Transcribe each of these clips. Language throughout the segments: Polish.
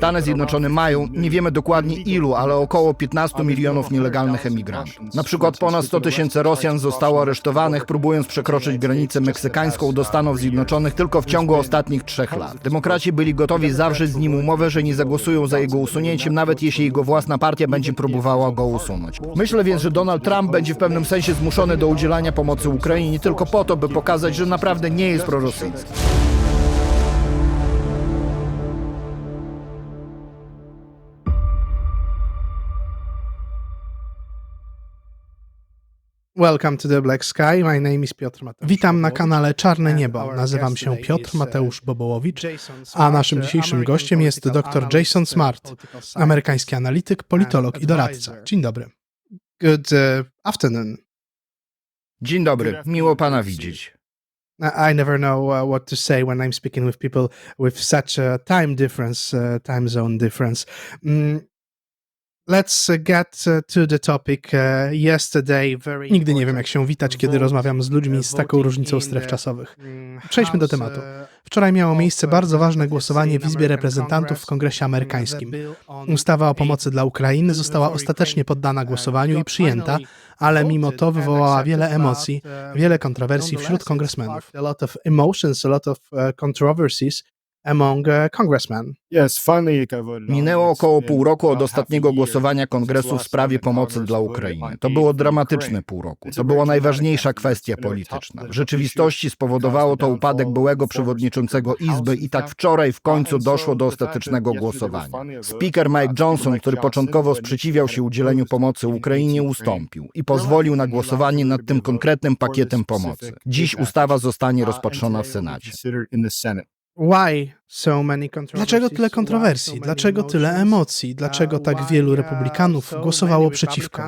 Stany Zjednoczone mają, nie wiemy dokładnie ilu, ale około 15 milionów nielegalnych emigrantów. Na przykład ponad 100 tysięcy Rosjan zostało aresztowanych, próbując przekroczyć granicę meksykańską do Stanów Zjednoczonych tylko w ciągu ostatnich trzech lat. Demokraci byli gotowi zawrzeć z nim umowę, że nie zagłosują za jego usunięciem, nawet jeśli jego własna partia będzie próbowała go usunąć. Myślę więc, że Donald Trump będzie w pewnym sensie zmuszony do udzielania pomocy Ukrainie tylko po to, by pokazać, że naprawdę nie jest prorosyjski. Welcome to the Black Sky. My name is Piotr Mateusz. Witam na kanale Czarne Niebo. Nazywam się Piotr Mateusz Bobołowicz, a naszym dzisiejszym gościem jest dr Jason Smart, amerykański analityk, politolog i doradca. Dzień dobry. Good afternoon. Dzień dobry, miło pana widzieć. I I never know uh, what to say when I'm speaking with people with such a time difference, uh, time zone difference. Mm, let's uh, get uh, to the topic. Uh, yesterday, very Nigdy nie wiem, jak się witać, kiedy rozmawiam z ludźmi z taką różnicą stref czasowych. Przejdźmy do tematu. Wczoraj miało miejsce bardzo ważne głosowanie w Izbie Reprezentantów w Kongresie Amerykańskim. Ustawa o pomocy dla Ukrainy została ostatecznie poddana głosowaniu i przyjęta, ale mimo to wywołała wiele emocji, wiele kontrowersji wśród kongresmenów. A lot of emotions, a lot of controversies among uh, congressmen. Minęło około pół roku od ostatniego głosowania kongresu w sprawie pomocy dla Ukrainy. To było dramatyczne pół roku. To była najważniejsza kwestia polityczna. W rzeczywistości spowodowało to upadek byłego przewodniczącego Izby i tak wczoraj w końcu doszło do ostatecznego głosowania. Speaker Mike Johnson, który początkowo sprzeciwiał się udzieleniu pomocy Ukrainie, ustąpił i pozwolił na głosowanie nad tym konkretnym pakietem pomocy. Dziś ustawa zostanie rozpatrzona w Senacie. Why so many? Dlaczego tyle kontrowersji? Dlaczego tyle emocji? Dlaczego tak wielu republikanów głosowało przeciwko?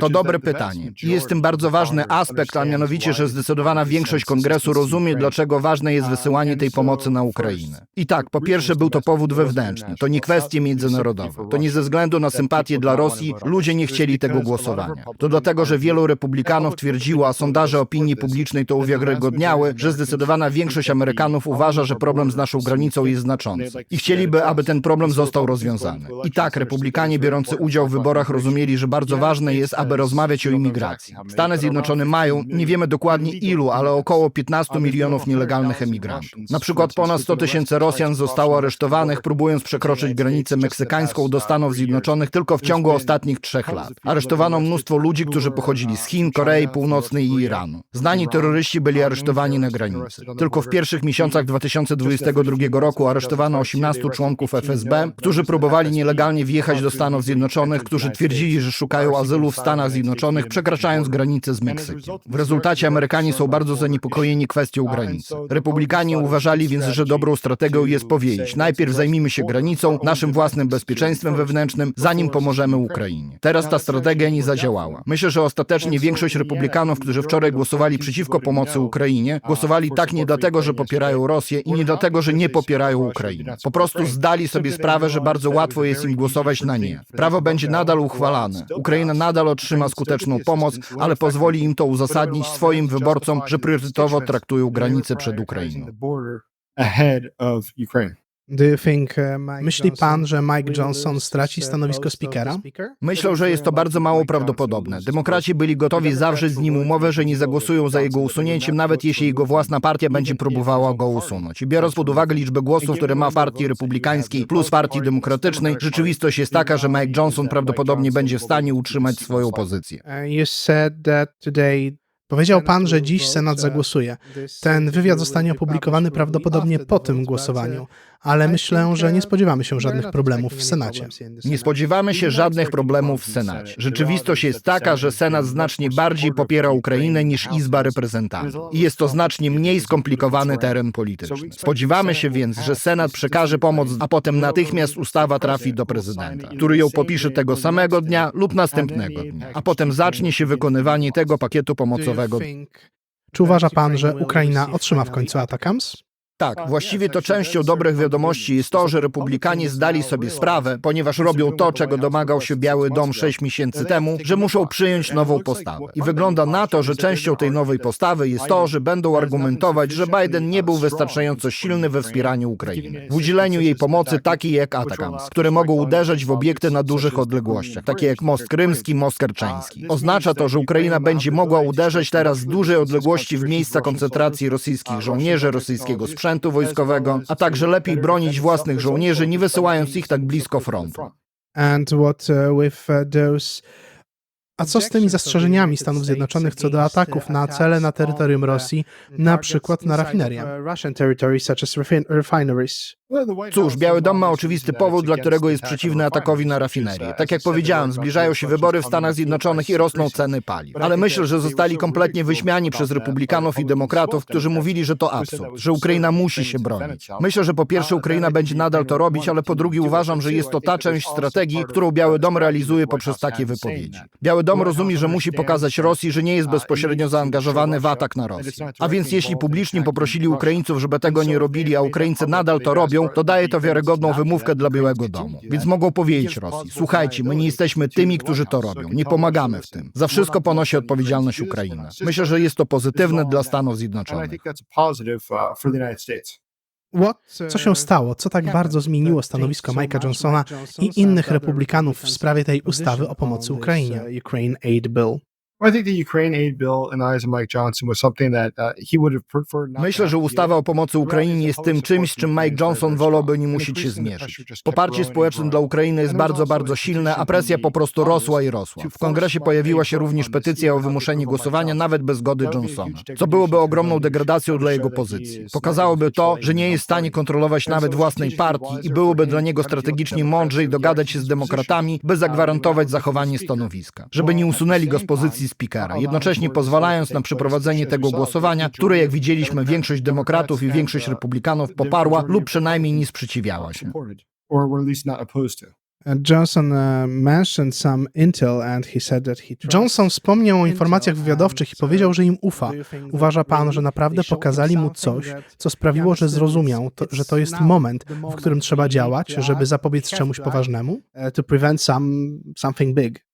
To dobre pytanie. Jest tym bardzo ważny aspekt, a mianowicie, że zdecydowana większość kongresu rozumie, dlaczego ważne jest wysyłanie tej pomocy na Ukrainę. I tak, po pierwsze był to powód wewnętrzny, to nie kwestie międzynarodowe. To nie ze względu na sympatię dla Rosji ludzie nie chcieli tego głosowania. To dlatego, że wielu republikanów twierdziło, a sondaże opinii publicznej to uwiarygodniały, że zdecydowana większość Amerykanów uważa, że problem z naszą granicą jest znaczący. I chcieliby, aby ten problem został rozwiązany. I tak, republikanie biorący udział w wyborach rozumieli, że bardzo ważne jest, aby rozmawiać o imigracji. Stany Zjednoczone mają, nie wiemy dokładnie ilu, ale około 15 milionów nielegalnych emigrantów. Na przykład ponad 100 tysięcy Rosjan zostało aresztowanych, próbując przekroczyć granicę meksykańską do Stanów Zjednoczonych tylko w ciągu ostatnich trzech lat. Aresztowano mnóstwo ludzi, którzy pochodzili z Chin, Korei Północnej i Iranu. Znani terroryści byli aresztowani na granicy. Tylko w pierwszych miesiącach 2022 roku aresztowano 18 członków FSB, którzy próbowali nielegalnie wjechać do Stanów Zjednoczonych, którzy twierdzili, że szukają azylu w Stanach Zjednoczonych, przekraczając granicę z Meksykiem. W rezultacie Amerykanie są bardzo zaniepokojeni kwestią granicy. Republikanie uważali więc, że dobrą strategią jest powiedzieć, najpierw zajmijmy się granicą, naszym własnym bezpieczeństwem wewnętrznym, zanim pomożemy Ukrainie. Teraz ta strategia nie zadziałała. Myślę, że ostatecznie większość republikanów, którzy wczoraj głosowali przeciwko pomocy Ukrainie, głosowali tak nie dlatego, że popierają Rosję i nie dlatego, że nie popierają Ukrainy. Po prostu zdali sobie sprawę, że bardzo łatwo jest im głosować na nie. Prawo będzie nadal uchwalane. Ukraina nadal otrzyma skuteczną pomoc, ale pozwoli im to uzasadnić swoim wyborcom, że priorytetowo traktują granicę przed Ukrainą. Do you think, Mike Myśli pan, że Mike Johnson straci stanowisko speakera? speaker? Myślę, że jest to bardzo mało prawdopodobne. Demokraci byli gotowi zawrzeć z nim umowę, że nie zagłosują za jego usunięciem, nawet jeśli jego własna partia będzie próbowała go usunąć. I biorąc pod uwagę liczbę głosów, które ma w partii republikańskiej plus partii demokratycznej, rzeczywistość jest taka, że Mike Johnson prawdopodobnie będzie w stanie utrzymać swoją pozycję. Uh, you said that today Powiedział pan, że dziś Senat zagłosuje. Ten wywiad zostanie opublikowany prawdopodobnie po tym głosowaniu, ale myślę, że nie spodziewamy się żadnych problemów w Senacie. Nie spodziewamy się żadnych problemów w Senacie. Rzeczywistość jest taka, że Senat znacznie bardziej popiera Ukrainę niż Izba Reprezentantów. I jest to znacznie mniej skomplikowany teren polityczny. Spodziewamy się więc, że Senat przekaże pomoc, a potem natychmiast ustawa trafi do prezydenta, który ją popisze tego samego dnia lub następnego dnia, a potem zacznie się wykonywanie tego pakietu pomocowego. Czy uważa pan, że Ukraina otrzyma w końcu Atakams? Tak, właściwie to częścią dobrych wiadomości jest to, że republikanie zdali sobie sprawę, ponieważ robią to, czego domagał się Biały Dom 6 miesięcy temu, że muszą przyjąć nową postawę. I wygląda na to, że częścią tej nowej postawy jest to, że będą argumentować, że Biden nie był wystarczająco silny we wspieraniu Ukrainy, w udzieleniu jej pomocy takiej jak Atakams, które mogą uderzać w obiekty na dużych odległościach, takie jak most krymski, most kerczeński. Oznacza to, że Ukraina będzie mogła uderzać teraz z dużej odległości w miejsca koncentracji rosyjskich żołnierzy, rosyjskiego sprzętu wojskowego, a także lepiej bronić własnych żołnierzy, nie wysyłając ich tak blisko frontu. And what uh, with uh, those a co z tymi zastrzeżeniami Stanów Zjednoczonych co do ataków na cele na terytorium Rosji, na przykład na rafinerie? Cóż, Biały Dom ma oczywisty powód, dla którego jest przeciwny atakowi na rafinerię. Tak jak powiedziałem, zbliżają się wybory w Stanach Zjednoczonych i rosną ceny paliw. Ale myślę, że zostali kompletnie wyśmiani przez republikanów i demokratów, którzy mówili, że to absurd, że Ukraina musi się bronić. Myślę, że po pierwsze Ukraina będzie nadal to robić, ale po drugie uważam, że jest to ta część strategii, którą Biały Dom realizuje poprzez takie wypowiedzi. Biały rozumie, że musi pokazać Rosji, że nie jest bezpośrednio zaangażowany w atak na Rosję. A więc jeśli publicznie poprosili Ukraińców, żeby tego nie robili, a Ukraińcy nadal to robią, to daje to wiarygodną wymówkę dla Białego Domu. Więc mogą powiedzieć Rosji, słuchajcie, my nie jesteśmy tymi, którzy to robią, nie pomagamy w tym. Za wszystko ponosi odpowiedzialność Ukraina. Myślę, że jest to pozytywne dla Stanów Zjednoczonych. Co się stało? Co tak bardzo zmieniło stanowisko Mike'a Johnsona i innych republikanów w sprawie tej ustawy o pomocy Ukrainie? Ukraine Aid Bill. Myślę, że ustawa o pomocy Ukrainie jest tym czymś, z czym Mike Johnson wolałby nie musieć się zmierzyć. Poparcie społeczne dla Ukrainy jest bardzo, bardzo silne, a presja po prostu rosła i rosła. W kongresie pojawiła się również petycja o wymuszenie głosowania nawet bez zgody Johnsona, co byłoby ogromną degradacją dla jego pozycji. Pokazałoby to, że nie jest w stanie kontrolować nawet własnej partii i byłoby dla niego strategicznie mądrzej dogadać się z demokratami, by zagwarantować zachowanie stanowiska, żeby nie usunęli go z pozycji spikera, jednocześnie pozwalając na przeprowadzenie tego głosowania, które jak widzieliśmy większość demokratów i większość republikanów poparła lub przynajmniej nie sprzeciwiała się. Johnson uh, Johnson wspomniał o informacjach wywiadowczych i powiedział, że im ufa. Uważa pan, że naprawdę pokazali mu coś, co sprawiło, że zrozumiał, to, że to jest moment, w którym trzeba działać, żeby zapobiec czemuś poważnemu? Uh, To prevent some, something big.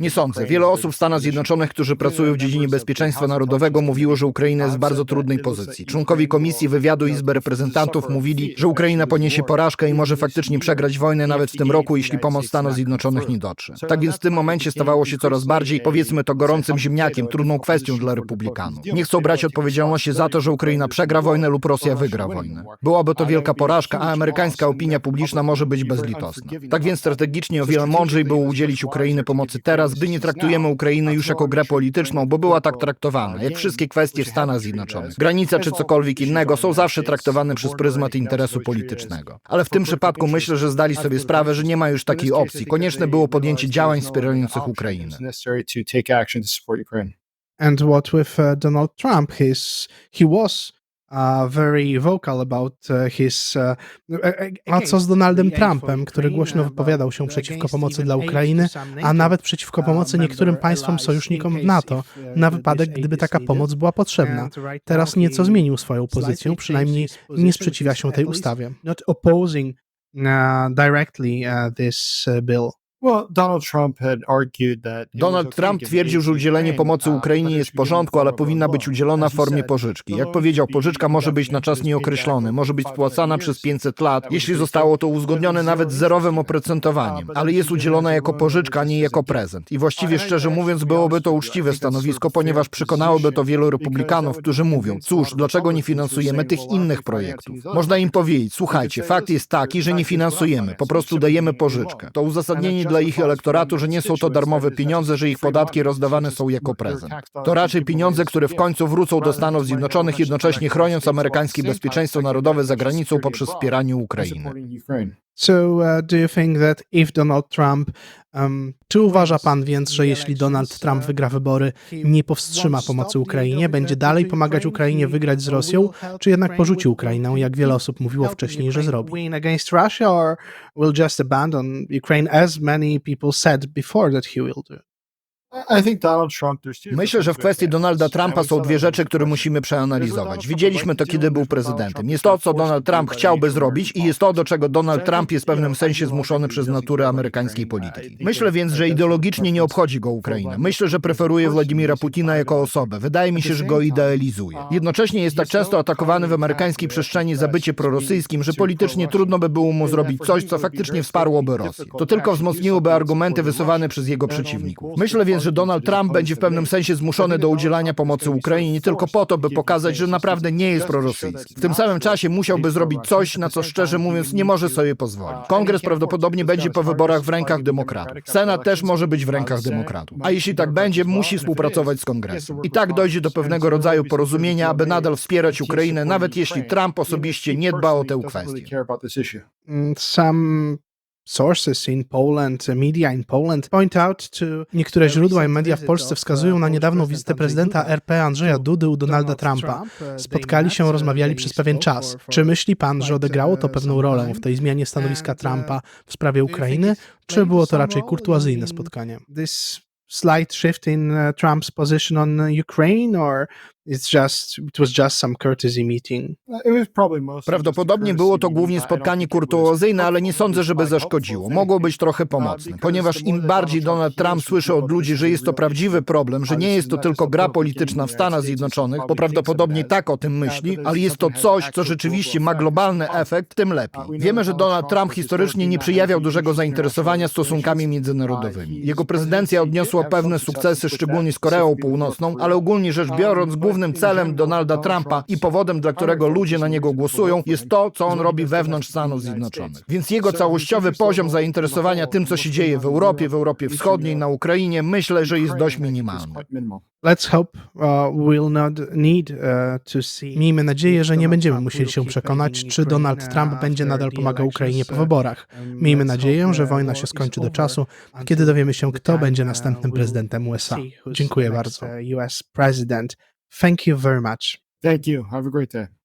Nie sądzę. Wiele osób w Stanach Zjednoczonych, którzy pracują w dziedzinie bezpieczeństwa narodowego, mówiło, że Ukraina jest w bardzo trudnej pozycji. Członkowie Komisji Wywiadu Izby Reprezentantów mówili, że Ukraina poniesie porażkę i może faktycznie przegrać wojnę nawet w tym roku, jeśli pomoc Stanów Zjednoczonych nie dotrze. Tak więc w tym momencie stawało się coraz bardziej, powiedzmy to, gorącym ziemniakiem, trudną kwestią dla republikanów. Nie chcą brać odpowiedzialności za to, że Ukraina przegra wojnę lub Rosja wygra wojnę. Byłaby to wielka porażka, a amerykańska opinia publiczna może być bezlitosna. Tak więc strategicznie o wiele mądrzej było udzielić Ukrainy pomocy teraz, gdy nie traktujemy Ukrainy już jako grę polityczną, bo była tak traktowana, jak wszystkie kwestie w Stanach Zjednoczonych. Granica czy cokolwiek innego są zawsze traktowane przez pryzmat interesu politycznego. Ale w tym przypadku myślę, że zdali sobie sprawę, że nie ma już takiej opcji. Konieczne było podjęcie działań wspierających Ukrainę. And what with uh, Donald Trump? His, he was uh, very vocal about uh, his. Uh, a co z Donaldem Trumpem, który głośno wypowiadał się przeciwko pomocy dla Ukrainy, a nawet przeciwko pomocy niektórym państwom sojusznikom w NATO, na wypadek, gdyby taka pomoc była potrzebna. Teraz nieco zmienił swoją pozycję, przynajmniej nie sprzeciwia się tej ustawie. Not opposing directly this uh, bill. Donald Trump twierdził, że udzielenie pomocy Ukrainie jest w porządku, ale powinna być udzielona w formie pożyczki. Jak powiedział, pożyczka może być na czas nieokreślony, może być spłacana przez 500 lat, jeśli zostało to uzgodnione nawet z zerowym oprocentowaniem, ale jest udzielona jako pożyczka, a nie jako prezent. I właściwie, szczerze mówiąc, byłoby to uczciwe stanowisko, ponieważ przekonałoby to wielu republikanów, którzy mówią, cóż, dlaczego nie finansujemy tych innych projektów? Można im powiedzieć, słuchajcie, fakt jest taki, że nie finansujemy, po prostu dajemy pożyczkę. To uzasadnienie dla ich elektoratu, że nie są to darmowe pieniądze, że ich podatki rozdawane są jako prezent. To raczej pieniądze, które w końcu wrócą do Stanów Zjednoczonych, jednocześnie chroniąc amerykańskie bezpieczeństwo narodowe za granicą poprzez wspieranie Ukrainy. So, uh, do you think that if Donald Trump, um, czy uważa pan więc, że jeśli Donald Trump wygra wybory, nie powstrzyma pomocy Ukrainie, będzie dalej pomagać Ukrainie wygrać z Rosją, czy jednak porzuci Ukrainę, jak wiele osób mówiło wcześniej, że zrobi? Myślę, że w kwestii Donalda Trumpa są dwie rzeczy, które musimy przeanalizować. Widzieliśmy to, kiedy był prezydentem. Jest to, co Donald Trump chciałby zrobić i jest to, do czego Donald Trump jest w pewnym sensie zmuszony przez naturę amerykańskiej polityki. Myślę więc, że ideologicznie nie obchodzi go Ukraina. Myślę, że preferuje Władimira Putina jako osobę. Wydaje mi się, że go idealizuje. Jednocześnie jest tak często atakowany w amerykańskiej przestrzeni za bycie prorosyjskim, że politycznie trudno by było mu zrobić coś, co faktycznie wsparłoby Rosję. To tylko wzmocniłoby argumenty wysuwane przez jego przeciwników. Myślę więc, że Donald Trump będzie w pewnym sensie zmuszony do udzielania pomocy Ukrainie tylko po to, by pokazać, że naprawdę nie jest prorosyjski. W tym samym czasie musiałby zrobić coś, na co szczerze mówiąc nie może sobie pozwolić. Kongres prawdopodobnie będzie po wyborach w rękach demokratów. Senat też może być w rękach demokratów. A jeśli tak będzie, musi współpracować z kongresem. I tak dojdzie do pewnego rodzaju porozumienia, aby nadal wspierać Ukrainę, nawet jeśli Trump osobiście nie dba o tę kwestię. Mm, Some sources in Poland, media in Poland, point out to Niektóre źródła i media w Polsce wskazują na niedawną wizytę prezydenta RP Andrzeja Dudy u Donalda Trumpa. Spotkali się, rozmawiali przez pewien czas. Czy myśli pan, że odegrało to pewną rolę w tej zmianie stanowiska Trumpa w sprawie Ukrainy, czy było to raczej kurtuazyjne spotkanie? Slight shift in uh, Trump's position on uh, Ukraine, or it's just it was just some courtesy meeting? Prawdopodobnie było to głównie spotkanie kurtuazyjne, ale nie sądzę, żeby zaszkodziło. Mogło być trochę pomocne, ponieważ im bardziej Donald Trump słyszy od ludzi, że jest to prawdziwy problem, że nie jest to tylko gra polityczna w Stanach Zjednoczonych, bo prawdopodobnie tak o tym myśli, ale jest to coś, co rzeczywiście ma globalny efekt, tym lepiej. Wiemy, że Donald Trump historycznie nie przyjawiał dużego zainteresowania stosunkami międzynarodowymi. Jego prezydencja odniosła pewne sukcesy, szczególnie z Koreą Północną, ale ogólnie rzecz biorąc, głównym celem Donalda Trumpa i powodem, dla którego ludzie na niego głosują, jest to, co on robi wewnątrz Stanów Zjednoczonych. Więc jego całościowy poziom zainteresowania tym, co się dzieje w Europie, w Europie Wschodniej, na Ukrainie, myślę, że jest dość minimalny. Uh, uh. Miejmy nadzieję, że nie będziemy musieli się przekonać, czy Donald Trump będzie nadal pomagał Ukrainie po wyborach. Miejmy nadzieję, że wojna się skończy do czasu, kiedy dowiemy się, kto będzie następnym prezydentem USA. Dziękuję bardzo. US president. Thank you very much. Thank you. Have a great day.